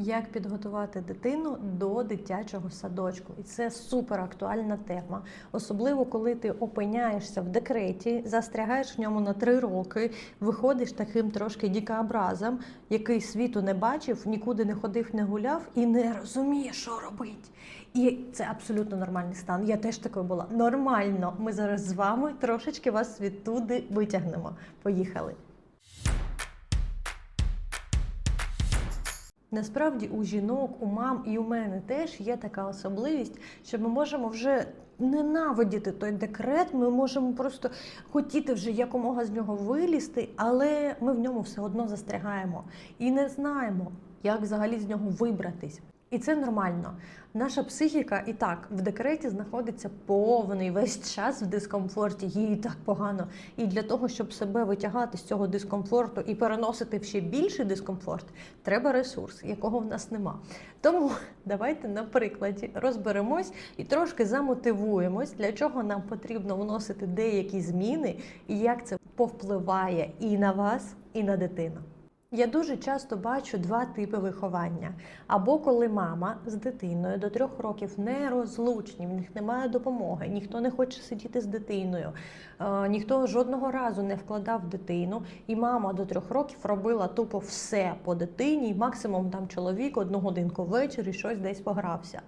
Як підготувати дитину до дитячого садочку, і це супер актуальна тема, особливо коли ти опиняєшся в декреті, застрягаєш в ньому на три роки, виходиш таким трошки дікообразом, який світу не бачив, нікуди не ходив, не гуляв і не розуміє, що робить. І це абсолютно нормальний стан. Я теж такою була. Нормально. Ми зараз з вами трошечки вас відтуди витягнемо. Поїхали. Насправді у жінок, у мам і у мене теж є така особливість, що ми можемо вже ненавидіти той декрет. Ми можемо просто хотіти вже якомога з нього вилізти, але ми в ньому все одно застрягаємо і не знаємо, як взагалі з нього вибратись. І це нормально. Наша психіка і так в декреті знаходиться повний весь час в дискомфорті, їй так погано. І для того, щоб себе витягати з цього дискомфорту і переносити в ще більший дискомфорт, треба ресурс, якого в нас нема. Тому давайте на прикладі розберемось і трошки замотивуємось, для чого нам потрібно вносити деякі зміни, і як це повпливає і на вас, і на дитину. Я дуже часто бачу два типи виховання. Або коли мама з дитиною до трьох років не розлучні, в них немає допомоги, ніхто не хоче сидіти з дитиною, е, ніхто жодного разу не вкладав дитину, і мама до трьох років робила тупо все по дитині, і максимум там чоловік одну годинку ввечері щось десь погрався.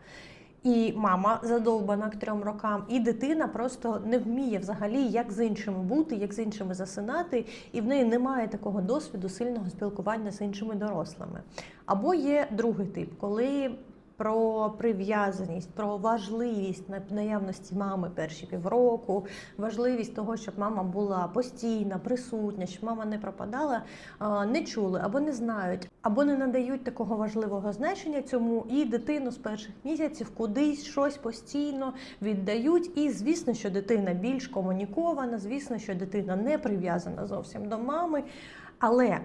І мама задовбана к трьом рокам, і дитина просто не вміє взагалі, як з іншими бути, як з іншими засинати, і в неї немає такого досвіду сильного спілкування з іншими дорослими. Або є другий тип, коли про прив'язаність, про важливість на- наявності мами перші півроку, важливість того, щоб мама була постійна, присутня, щоб мама не пропадала, не чули або не знають, або не надають такого важливого значення цьому, і дитину з перших місяців кудись щось постійно віддають. І звісно, що дитина більш комунікована, звісно, що дитина не прив'язана зовсім до мами. Але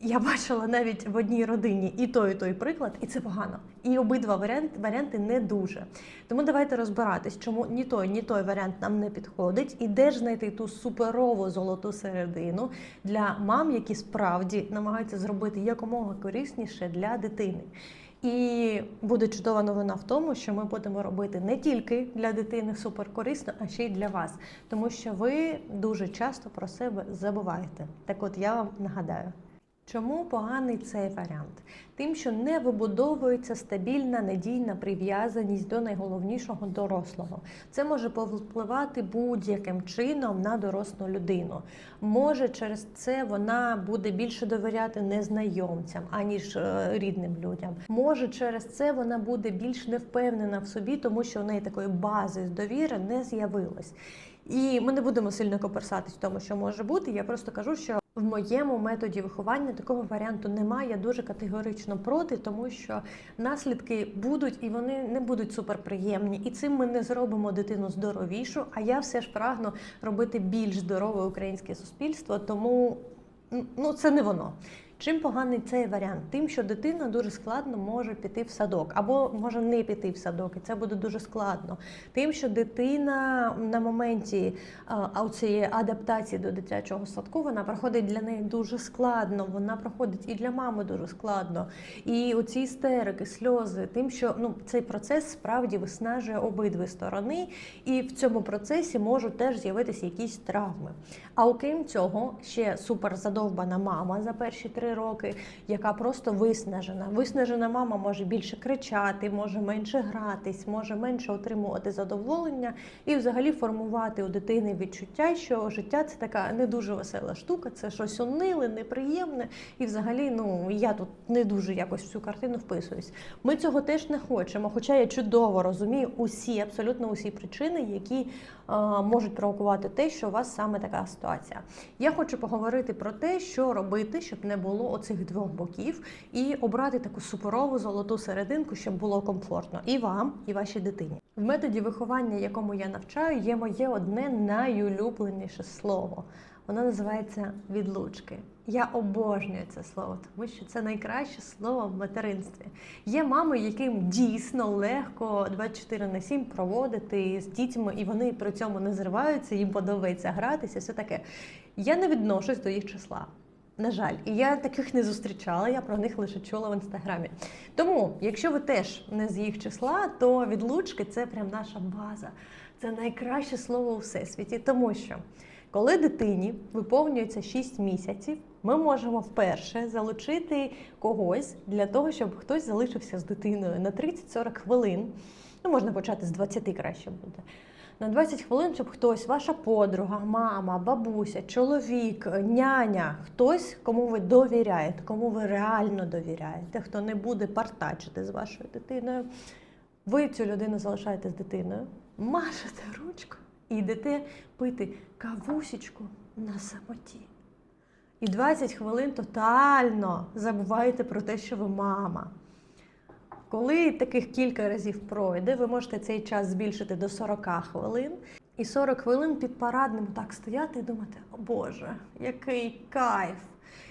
я бачила навіть в одній родині і той, і той приклад, і це погано. І обидва варіанти, варіанти не дуже. Тому давайте розбиратись, чому ні той, ні той варіант нам не підходить, і де ж знайти ту суперову золоту середину для мам, які справді намагаються зробити якомога корисніше для дитини. І буде чудова новина в тому, що ми будемо робити не тільки для дитини суперкорисно, а ще й для вас, тому що ви дуже часто про себе забуваєте. Так от я вам нагадаю. Чому поганий цей варіант? Тим, що не вибудовується стабільна надійна прив'язаність до найголовнішого дорослого. Це може повпливати будь-яким чином на дорослу людину. Може, через це вона буде більше довіряти незнайомцям, аніж е, рідним людям. Може, через це вона буде більш невпевнена в собі, тому що в неї такої бази з довіри не з'явилось. І ми не будемо сильно коперсатись в тому, що може бути. Я просто кажу, що в моєму методі виховання такого варіанту немає. Я дуже категорично проти, тому що наслідки будуть і вони не будуть суперприємні. І цим ми не зробимо дитину здоровішу. А я все ж прагну робити більш здорове українське суспільство, тому ну це не воно. Чим поганий цей варіант? Тим, що дитина дуже складно може піти в садок, або може не піти в садок, і це буде дуже складно. Тим, що дитина на моменті цієї адаптації до дитячого садку вона проходить для неї дуже складно. Вона проходить і для мами дуже складно. І оці істерики, сльози, тим, що ну цей процес справді виснажує обидві сторони, і в цьому процесі можуть теж з'явитися якісь травми. А окрім цього, ще супер задовбана мама за перші три роки, яка просто виснажена. Виснажена мама може більше кричати, може менше гратись, може менше отримувати задоволення і взагалі формувати у дитини відчуття, що життя це така не дуже весела штука, це щось униле, неприємне. І взагалі, ну я тут не дуже якось в цю картину вписуюсь. Ми цього теж не хочемо. Хоча я чудово розумію усі, абсолютно усі причини, які можуть провокувати те, що у вас саме така ситуація. Я хочу поговорити про те, що робити, щоб не було оцих двох боків, і обрати таку суперову золоту серединку, щоб було комфортно і вам, і вашій дитині. В методі виховання, якому я навчаю, є моє одне найулюбленіше слово. Воно називається відлучки. Я обожнюю це слово, тому що це найкраще слово в материнстві. Є мами, яким дійсно легко 24 на 7 проводити з дітьми, і вони при цьому не зриваються, їм подобається гратися, все таке. Я не відношусь до їх числа. На жаль, і я таких не зустрічала, я про них лише чула в інстаграмі. Тому, якщо ви теж не з їх числа, то відлучки це прям наша база. Це найкраще слово у всесвіті, тому що коли дитині виповнюється 6 місяців, ми можемо вперше залучити когось для того, щоб хтось залишився з дитиною на 30-40 хвилин. Ну, можна почати з 20 краще буде. На 20 хвилин, щоб хтось, ваша подруга, мама, бабуся, чоловік, няня, хтось, кому ви довіряєте, кому ви реально довіряєте, хто не буде партачити з вашою дитиною. Ви цю людину залишаєте з дитиною, машете ручкою і йдете пити кавусічку на самоті. І 20 хвилин тотально забуваєте про те, що ви мама. Коли таких кілька разів пройде, ви можете цей час збільшити до 40 хвилин. І 40 хвилин під парадним так стояти і думати, о Боже, який кайф!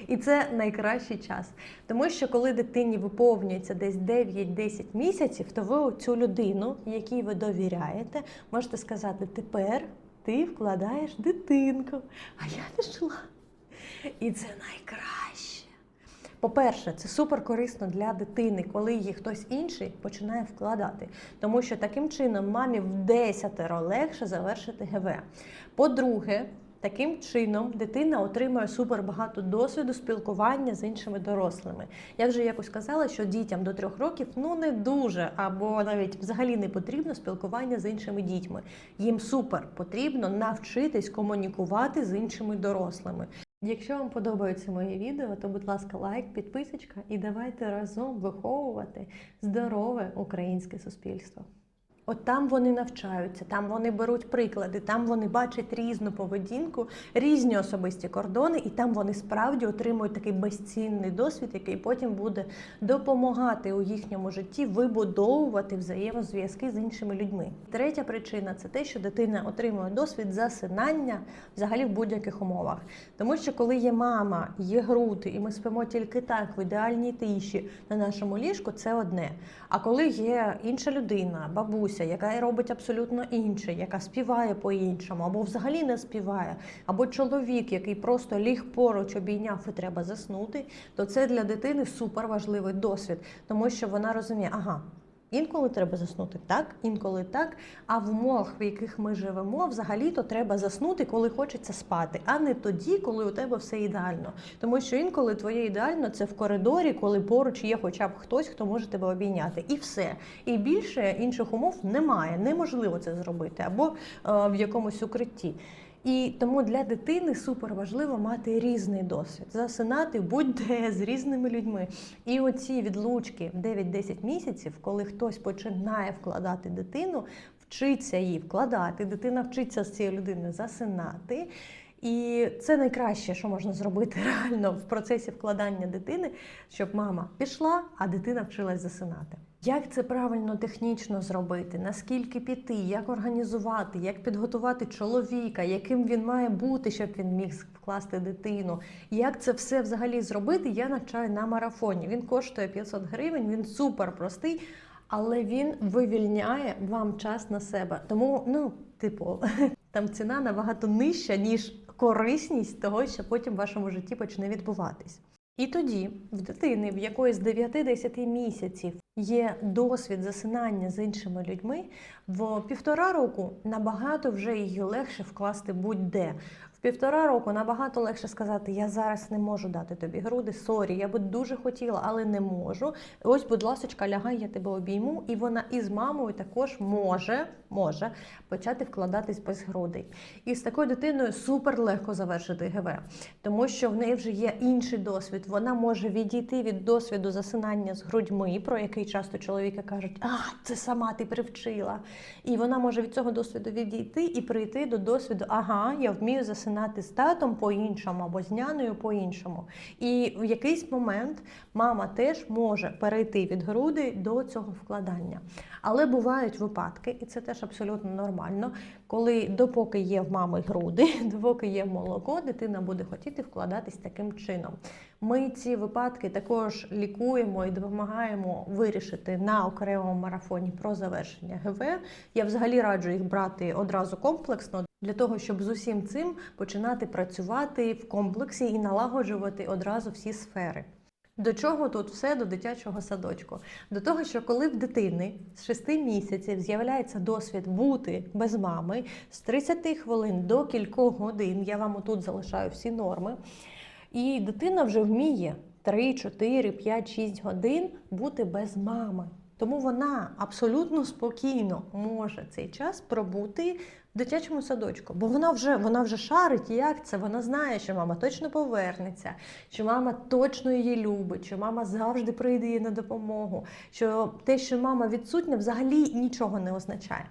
І це найкращий час. Тому що коли дитині виповнюється десь 9-10 місяців, то ви цю людину, якій ви довіряєте, можете сказати, тепер ти вкладаєш дитинку, а я пішла. І це найкраще. По-перше, це супер корисно для дитини, коли її хтось інший починає вкладати, тому що таким чином мамі в десятеро легше завершити ГВ. По-друге, таким чином дитина отримує супер багато досвіду спілкування з іншими дорослими. Я вже якось казала, що дітям до трьох років ну не дуже або навіть взагалі не потрібно спілкування з іншими дітьми. Їм супер потрібно навчитись комунікувати з іншими дорослими. Якщо вам подобаються мої відео, то будь ласка, лайк, підписочка і давайте разом виховувати здорове українське суспільство. От там вони навчаються, там вони беруть приклади, там вони бачать різну поведінку, різні особисті кордони, і там вони справді отримують такий безцінний досвід, який потім буде допомагати у їхньому житті вибудовувати взаємозв'язки з іншими людьми. Третя причина це те, що дитина отримує досвід засинання взагалі в будь-яких умовах. Тому що коли є мама, є груди, і ми спимо тільки так в ідеальній тиші на нашому ліжку, це одне. А коли є інша людина, бабуся, яка робить абсолютно інше, яка співає по-іншому, або взагалі не співає, або чоловік, який просто ліг поруч, обійняв і треба заснути, то це для дитини супер важливий досвід, тому що вона розуміє, ага. Інколи треба заснути так, інколи так. А в умовах, в яких ми живемо, взагалі-то треба заснути, коли хочеться спати, а не тоді, коли у тебе все ідеально. Тому що інколи твоє ідеально це в коридорі, коли поруч є хоча б хтось, хто може тебе обійняти. І все. І більше інших умов немає. Неможливо це зробити або е, в якомусь укритті. І тому для дитини супер важливо мати різний досвід, засинати будь-де з різними людьми. І оці відлучки в 9-10 місяців, коли хтось починає вкладати дитину, вчиться її вкладати, дитина вчиться з цією людиною засинати. І це найкраще, що можна зробити реально в процесі вкладання дитини, щоб мама пішла, а дитина вчилась засинати. Як це правильно технічно зробити? Наскільки піти, як організувати, як підготувати чоловіка, яким він має бути, щоб він міг вкласти дитину? Як це все взагалі зробити? Я навчаю на марафоні. Він коштує 500 гривень, він супер простий, але він вивільняє вам час на себе. Тому, ну, типу, там ціна набагато нижча, ніж корисність того, що потім в вашому житті почне відбуватись. І тоді в дитини, в якої з 9-10 місяців є досвід засинання з іншими людьми, в півтора року набагато вже її легше вкласти будь-де. Півтора року набагато легше сказати: я зараз не можу дати тобі груди, сорі, я би дуже хотіла, але не можу. Ось, будь ласка, лягай, я тебе обійму, і вона із мамою також може, може почати вкладатись без грудей. І з такою дитиною супер легко завершити ГВ, тому що в неї вже є інший досвід. Вона може відійти від досвіду засинання з грудьми, про який часто чоловіки кажуть, а це сама ти привчила. І вона може від цього досвіду відійти і прийти до досвіду, ага, я вмію засинати з татом по-іншому або з няною по-іншому. І в якийсь момент мама теж може перейти від груди до цього вкладання. Але бувають випадки, і це теж абсолютно нормально, коли допоки є в мами груди, допоки є молоко, дитина буде хотіти вкладатись таким чином. Ми ці випадки також лікуємо і допомагаємо вирішити на окремому марафоні про завершення ГВ. Я взагалі раджу їх брати одразу комплексно. Для того, щоб з усім цим починати працювати в комплексі і налагоджувати одразу всі сфери. До чого тут все до дитячого садочку? До того, що коли в дитини з 6 місяців з'являється досвід бути без мами з 30 хвилин до кількох годин, я вам отут залишаю всі норми, і дитина вже вміє 3, 4, 5, 6 годин бути без мами. Тому вона абсолютно спокійно може цей час пробути дитячому садочку, бо вона вже вона вже шарить, як це. Вона знає, що мама точно повернеться, що мама точно її любить, що мама завжди прийде їй на допомогу. Що те, що мама відсутня, взагалі нічого не означає.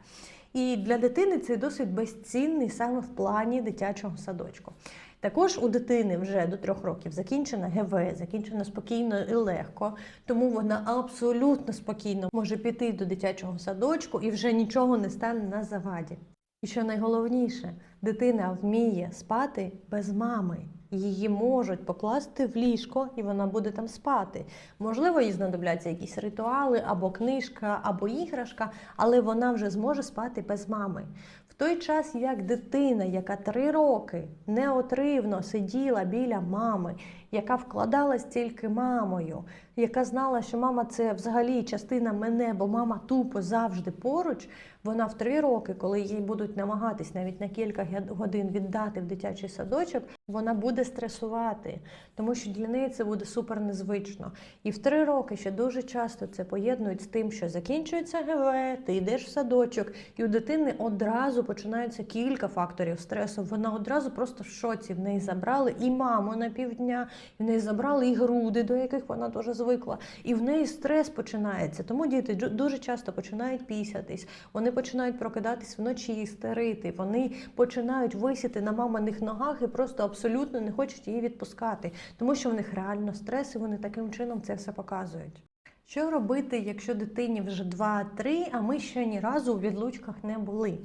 І для дитини цей досвід безцінний саме в плані дитячого садочку. Також у дитини вже до трьох років закінчена ГВ, закінчена спокійно і легко, тому вона абсолютно спокійно може піти до дитячого садочку і вже нічого не стане на заваді. І що найголовніше, дитина вміє спати без мами. Її можуть покласти в ліжко, і вона буде там спати. Можливо, їй знадобляться якісь ритуали, або книжка, або іграшка, але вона вже зможе спати без мами. В той час, як дитина, яка три роки неотривно сиділа біля мами, яка вкладалась тільки мамою, яка знала, що мама це взагалі частина мене, бо мама тупо завжди поруч. Вона в три роки, коли їй будуть намагатись навіть на кілька годин віддати в дитячий садочок, вона буде стресувати, тому що для неї це буде супер незвично. І в три роки ще дуже часто це поєднують з тим, що закінчується ГВ, ти йдеш в садочок, і у дитини одразу починаються кілька факторів стресу. Вона одразу просто в шоці. В неї забрали і маму на півдня, в неї забрали і груди, до яких вона дуже звикла. І в неї стрес починається. Тому діти дуже часто починають пісятись, вони починають прокидатись вночі, стерити. вони починають висіти на маминих ногах і просто абсолютно не хочуть її відпускати, тому що в них реально стрес, і вони таким чином це все показують. Що робити, якщо дитині вже 2-3, а ми ще ні разу у відлучках не були?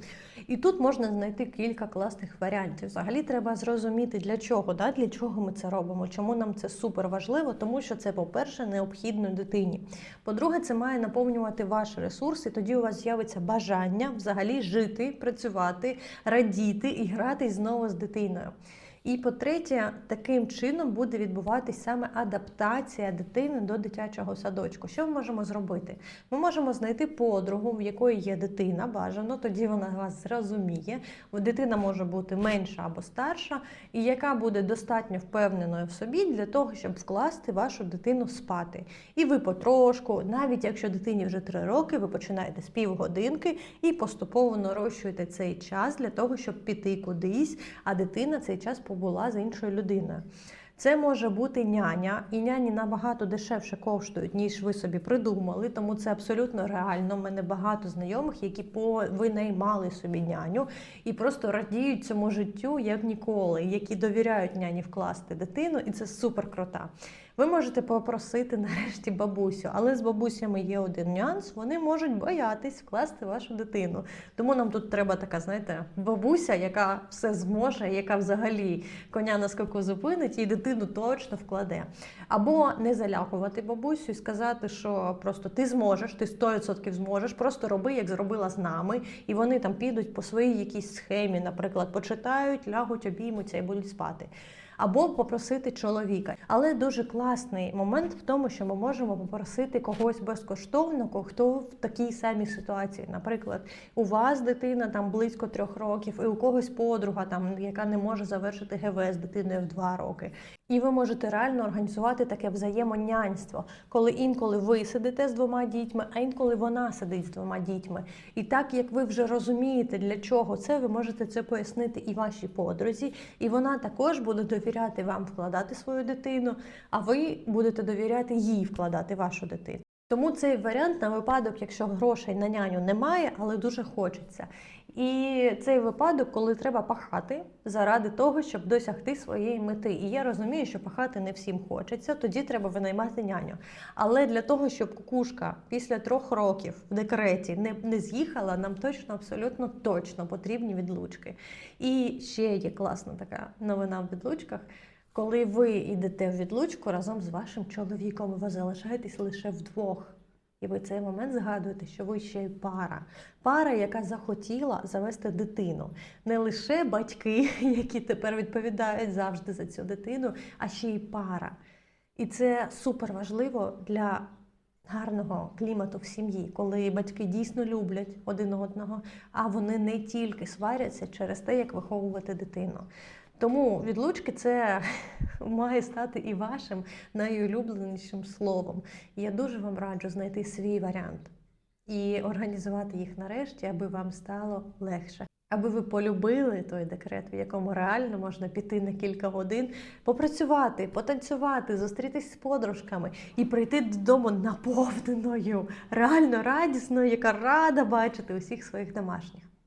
І тут можна знайти кілька класних варіантів. Взагалі треба зрозуміти, для чого, да? для чого ми це робимо, чому нам це супер важливо, тому що це, по-перше, необхідно дитині. По-друге, це має наповнювати ваш ресурс, і тоді у вас з'явиться бажання взагалі жити, працювати, радіти і грати знову з дитиною. І по-третє, таким чином буде відбуватись саме адаптація дитини до дитячого садочку. Що ми можемо зробити? Ми можемо знайти подругу, в якої є дитина, бажано, тоді вона вас зрозуміє. Дитина може бути менша або старша, і яка буде достатньо впевненою в собі для того, щоб вкласти вашу дитину спати. І ви потрошку, навіть якщо дитині вже 3 роки, ви починаєте з півгодинки і поступово нарощуєте цей час для того, щоб піти кудись, а дитина цей час побула з іншою людиною. Це може бути няня, і няні набагато дешевше коштують, ніж ви собі придумали, тому це абсолютно реально. У мене багато знайомих, які винаймали собі няню і просто радіють цьому життю як ніколи, які довіряють няні вкласти дитину, і це супер крута. Ви можете попросити нарешті бабусю, але з бабусями є один нюанс: вони можуть боятись вкласти вашу дитину. Тому нам тут треба така, знаєте, бабуся, яка все зможе, яка взагалі коня на скаку зупинить і дитину точно вкладе. Або не залякувати бабусю і сказати, що просто ти зможеш, ти 100% зможеш, просто роби, як зробила з нами, і вони там підуть по своїй якійсь схемі, наприклад, почитають, лягуть, обіймуться і будуть спати. Або попросити чоловіка. Але дуже класний момент в тому, що ми можемо попросити когось безкоштовно, хто в такій самій ситуації. Наприклад, у вас дитина там близько трьох років, і у когось подруга, там яка не може завершити ГВ з дитиною в два роки. І ви можете реально організувати таке взаємонянство, коли інколи ви сидите з двома дітьми, а інколи вона сидить з двома дітьми. І так як ви вже розумієте, для чого це, ви можете це пояснити і вашій подрузі, і вона також буде довіряти вам вкладати свою дитину, а ви будете довіряти їй вкладати вашу дитину. Тому цей варіант на випадок, якщо грошей на няню немає, але дуже хочеться. І цей випадок, коли треба пахати заради того, щоб досягти своєї мети. І я розумію, що пахати не всім хочеться, тоді треба винаймати няню. Але для того, щоб кукушка після трьох років в декреті не, не з'їхала, нам точно, абсолютно точно потрібні відлучки. І ще є класна така новина в відлучках. Коли ви йдете в відлучку разом з вашим чоловіком, ви залишаєтесь лише вдвох. І ви цей момент згадуєте, що ви ще й пара. Пара, яка захотіла завести дитину. Не лише батьки, які тепер відповідають завжди за цю дитину, а ще й пара. І це супер важливо для гарного клімату в сім'ї, коли батьки дійсно люблять один одного, а вони не тільки сваряться через те, як виховувати дитину. Тому відлучки це має стати і вашим найулюбленішим словом. Я дуже вам раджу знайти свій варіант і організувати їх нарешті, аби вам стало легше. Аби ви полюбили той декрет, в якому реально можна піти на кілька годин, попрацювати, потанцювати, зустрітись з подружками і прийти додому наповненою, реально радісною, яка рада бачити усіх своїх домашніх.